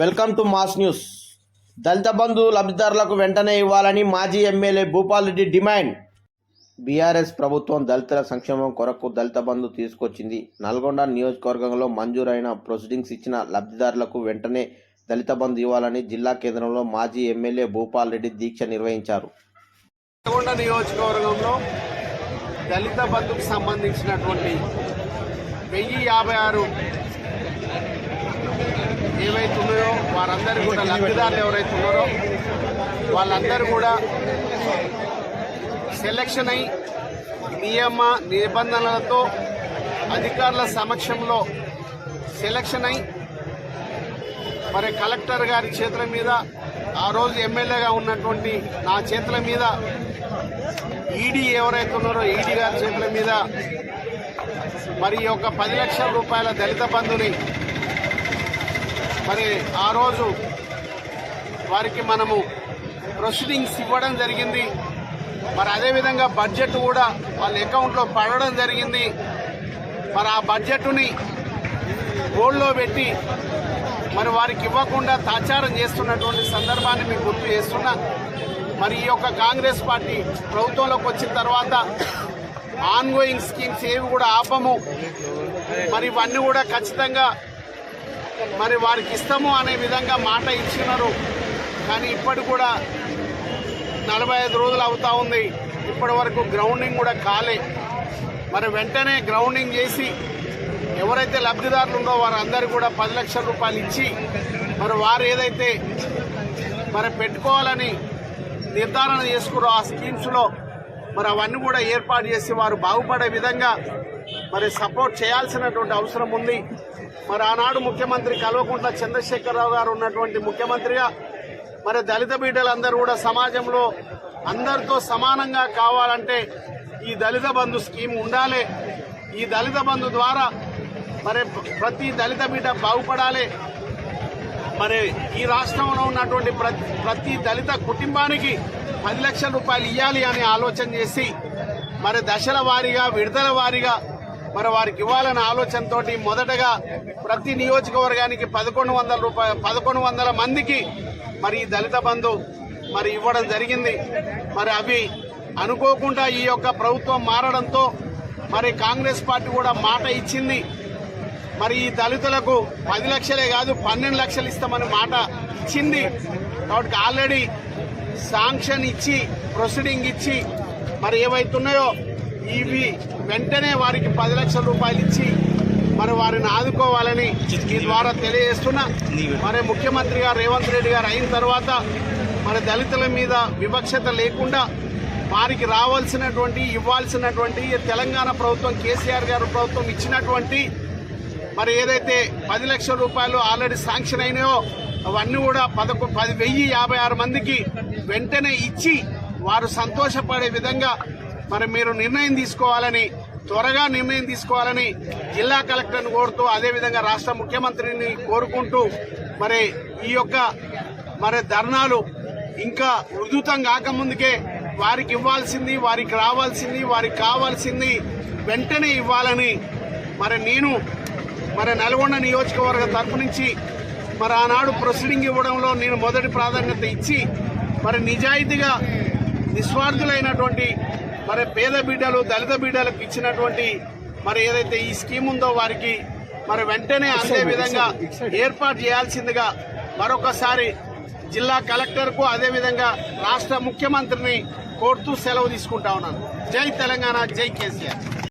Welcome to mass news. Dalit Bandhu లబ్ధిదారులకు వెంటనే ఇవ్వాలని మాజీ MLA Bhupal Reddy demand. BRS ప్రభుత్వం దళితుల సంక్షేమం కొరకు దళిత బంధు తీసుకొచ్చింది. నల్గొండ నియోజకవర్గంలో మంజూరైన ప్రొసీడింగ్స్ ఇచ్చిన లబ్ధిదారులకు వెంటనే దళిత బంధు ఇవ్వాలని జిల్లా కేంద్రంలో మాజీ ఎమ్మెల్యే భూపాల్ రెడ్డి దీక్ష నిర్వహించారు. నల్గొండ నియోజకవర్గంలో దళిత బంధుకు సంబంధించినటువంటి వెయ్యి యాభై ఆరు ఏవైతే ఉన్నాయో వారందరూ కూడా లబ్ధిదారులు ఎవరైతే ఉన్నారో వాళ్ళందరూ కూడా సెలక్షన్ అయి నియమ నిబంధనలతో అధికారుల సమక్షంలో సెలక్షన్ అయి మరి కలెక్టర్ గారి చేతుల మీద ఆ రోజు ఎమ్మెల్యేగా ఉన్నటువంటి నా చేతుల మీద ఈడీ ఎవరైతే ఉన్నారో ఈడీ గారి చేతుల మీద మరి యొక్క పది లక్షల రూపాయల దళిత బంధుని మరి ఆ రోజు వారికి మనము ప్రొసీడింగ్స్ ఇవ్వడం జరిగింది. మరి అదేవిధంగా బడ్జెట్ కూడా వాళ్ళ అకౌంట్లో పడడం జరిగింది. మరి ఆ బడ్జెట్ని హోల్డ్లో పెట్టి మరి వారికి ఇవ్వకుండా తాచారం చేస్తున్నటువంటి సందర్భాన్ని మీకు గుర్తు చేస్తున్నా. మరి ఈ యొక్క కాంగ్రెస్ పార్టీ ప్రభుత్వంలోకి వచ్చిన తర్వాత ఆన్గోయింగ్ స్కీమ్స్ ఏవి కూడా ఆపము. మరి ఇవన్నీ కూడా ఖచ్చితంగా మరి వారికి ఇస్తాము అనే విధంగా మాట ఇచ్చినారు. కానీ ఇప్పటి కూడా నలభై ఐదు రోజులు అవుతా ఉంది. ఇప్పటి వరకు గ్రౌండింగ్ కూడా కాలే. మరి వెంటనే గ్రౌండింగ్ చేసి ఎవరైతే లబ్ధిదారులు ఉందో వారందరూ కూడా పది లక్షల రూపాయలు ఇచ్చి మరి వారు ఏదైతే మరి పెట్టుకోవాలని నిర్ధారణ చేసుకున్నారో ఆ స్కీమ్స్లో మరి అవన్నీ కూడా ఏర్పాటు చేసి వారు బాగుపడే విధంగా మరి సపోర్ట్ చేయాల్సినటువంటి అవసరం ఉంది. మరి ఆనాడు ముఖ్యమంత్రి కల్వకుంట్ల చంద్రశేఖరరావు గారు ఉన్నటువంటి ముఖ్యమంత్రిగా మరి దళిత బిడ్డలందరూ కూడా సమాజంలో అందరితో సమానంగా కావాలంటే ఈ దళిత బంధు స్కీమ్ ఉండాలి. ఈ దళిత బంధు ద్వారా మరి ప్రతి దళిత బిడ్డ బాగుపడాలి. మరి ఈ రాష్ట్రంలో ఉన్నటువంటి ప్రతి ప్రతి దళిత కుటుంబానికి పది లక్షల రూపాయలు ఇవ్వాలి అని ఆలోచన చేసి మరి దశల వారీగా విడతల వారీగా మరి వారికి ఇవ్వాలనే ఆలోచనతో మొదటగా ప్రతి నియోజకవర్గానికి పదకొండు వందల రూపాయలు పదకొండు వందల మందికి మరి ఈ దళిత బంధు మరి ఇవ్వడం జరిగింది. మరి అవి అనుకోకుండా ఈ యొక్క ప్రభుత్వం మారడంతో మరి కాంగ్రెస్ పార్టీ కూడా మాట ఇచ్చింది. మరి ఈ దళితులకు పది లక్షలే కాదు పన్నెండు లక్షలు ఇస్తామని మాట ఇచ్చింది. కాబట్టి ఆల్రెడీ శాంక్షన్ ఇచ్చి ప్రొసీడింగ్ ఇచ్చి మరి ఏవైతున్నాయో ఇవి వెంటనే వారికి పది లక్షల రూపాయలు ఇచ్చి మరి వారిని ఆదుకోవాలని ఈ ద్వారా తెలియజేస్తున్నా. మరి ముఖ్యమంత్రి గారు రేవంత్ రెడ్డి గారు అయిన తర్వాత మరి దళితుల మీద వివక్షత లేకుండా వారికి రావాల్సినటువంటి ఇవ్వాల్సినటువంటి తెలంగాణ ప్రభుత్వం కేసీఆర్ గారు ప్రభుత్వం ఇచ్చినటువంటి మరి ఏదైతే పది లక్షల రూపాయలు ఆల్రెడీ శాంక్షన్ అయినాయో అవన్నీ కూడా పదకొ పది వెయ్యి యాభై ఆరు మందికి వెంటనే ఇచ్చి వారు సంతోషపడే విధంగా మరి మీరు నిర్ణయం తీసుకోవాలని త్వరగా నిర్ణయం తీసుకోవాలని జిల్లా కలెక్టర్ని కోరుతూ అదేవిధంగా రాష్ట్ర ముఖ్యమంత్రిని కోరుకుంటూ మరి ఈ యొక్క మరి ధర్నాలు ఇంకా ఉధృతం కాకముందుకే వారికి ఇవ్వాల్సింది వారికి రావాల్సింది వారికి కావాల్సింది వెంటనే ఇవ్వాలని మరి నేను మరి నల్గొండ నియోజకవర్గ తరపు నుంచి మరి ఆనాడు ప్రొసీడింగ్ ఇవ్వడంలో నేను మొదటి ప్రాధాన్యత ఇచ్చి మరి నిజాయితీగా నిస్వార్థులైనటువంటి మరి పేద బిడ్డలు దళిత బిడ్డలకు ఇచ్చినటువంటి మరి ఏదైతే ఈ స్కీమ్ ఉందో వారికి మరి వెంటనే అందే విధంగా ఏర్పాటు చేయాల్సిందిగా మరొకసారి జిల్లా కలెక్టర్కు అదేవిధంగా రాష్ట్ర ముఖ్యమంత్రిని కోరుతూ సెలవు తీసుకుంటా ఉన్నాను. జై తెలంగాణ జై కేసీఆర్.